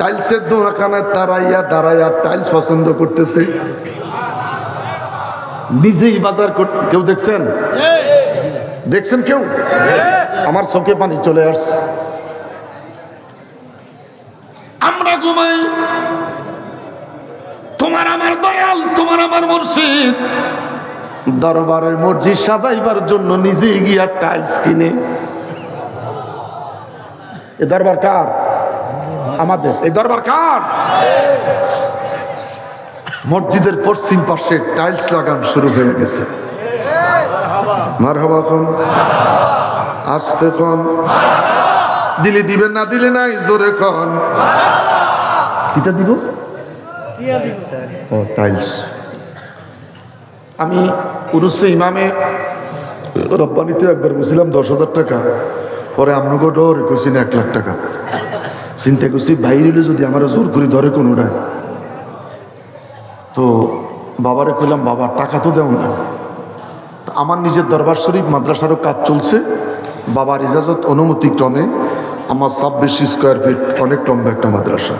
টাইলসের দোকানে দাঁড়াইয়া দাঁড়াইয়া টাইলস পছন্দ করতেছে। নিজেই বাজার কেউ দেখছেন? দেখছেন কেউ? আমার চোখে পানি চলে আসছে। আমরা ঘুমাই। তোমার আমার দয়াল তোমার আমার মুর্শিদ। দরবারের মসজিদ সাজাইবার জন্য নিজেই গিয়া টাইলস কিনে। এ দরবার কার? আমাদের। এই দরবার কার? মসজিদের পশ্চিম পাশে টাইলস লাগান শুরু হয়ে গেছে। মার হবা খন আসতে খন দিলে দিবেন না, দিলে নাই, জোরে খন কিটা দিব? ও, টাইলস। আমি উরুসে ইমামে রব্বানিতে একবার বুঝছিলাম দশ হাজার টাকা। পরে আমনুগো ডর কইছি না এক লাখ টাকা। চিন্তা করছি বাইরে যদি আমার জোর করে ধরে কোনোটায় তো বাবারে কইলাম, বাবা, টাকা তো দেও না। আমার নিজের দরবার শরীফ, মাদ্রাসারও কাজ চলছে। বাবার ইজাজত অনুমতি ক্রমে আমার ছাব্বিশ স্কোয়ার ফিট অনেক লম্বা একটা মাদ্রাসা।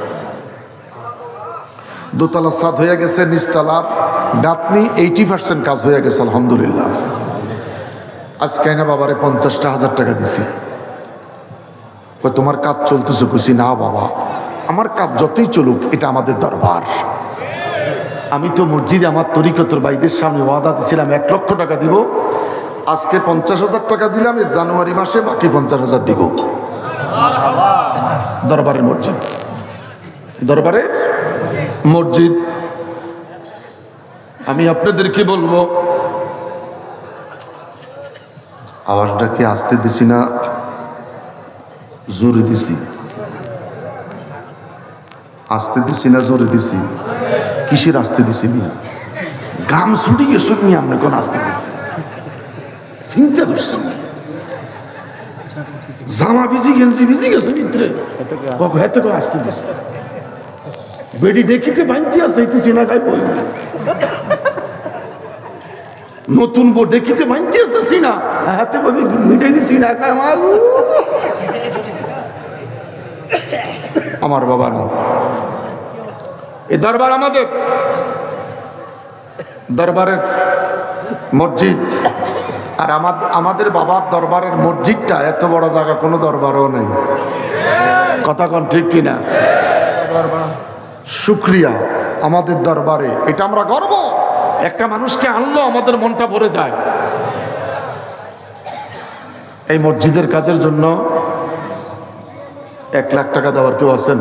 দোতলা সাদ হয়ে গেছে নিচতলার গাঁথনি এইটি পার্সেন্ট কাজ হয়ে গেছে, আলহামদুলিল্লাহ। আজকে না বাবারে পঞ্চাশটা হাজার টাকা দিছি। তোমার কাজ চলতেছে খুশি? না, বাবা। আমার কাজ যতই চলুক, এটা আমাদের দরবার। আমি তো মসজিদে আমার তরিকতর বাইদের সামনে ওয়াদা দিয়েছিলাম এক লক্ষ টাকা দিব। আজকে পঞ্চাশ হাজার টাকা দিলাম জানুয়ারি মাসে বাকি পঞ্চাশ হাজার দিব। দরবারের মসজিদ। দরবারে মসজিদ। আমি আপনাদেরকে বলব, আওয়াজটা কি আসতে দিছি না? জোরে দিছি। আসতে দিছি না জোরে দিছি? কিসের আসতে দিছি মিয়া? গাম ছুটি গেছো নি আমরা কোন আসতে দিছি। চিন্তা করছেন না? জামা ভিজি গেঞ্জি ভিজি গেছে ভিতরে। এত করে আসতে দিছে। বেডি দেখিতে বাঁধতে আছে, এতে সিনা খাই বই নতুন বউ দেখিতে বাঁধতে আছে সিনা। হাতে বই মিটে দিছি না খাই আমার বাবার এই দরবার আমাদের। দরবারের মসজিদ। আর আমাদের আমাদের বাবার দরবারের মসজিদটা এত বড় জায়গা, কোনো দরবারও নেই। কথা কন ঠিক কিনা? শুক্রিয়া আমাদের দরবারে। এটা আমরা গর্ব। একটা মানুষকে আনলো, আমাদের মনটা ভরে যায়। এই মসজিদের কাজের জন্য এক লাখ টাকা দেওয়ার কেউ আছেন?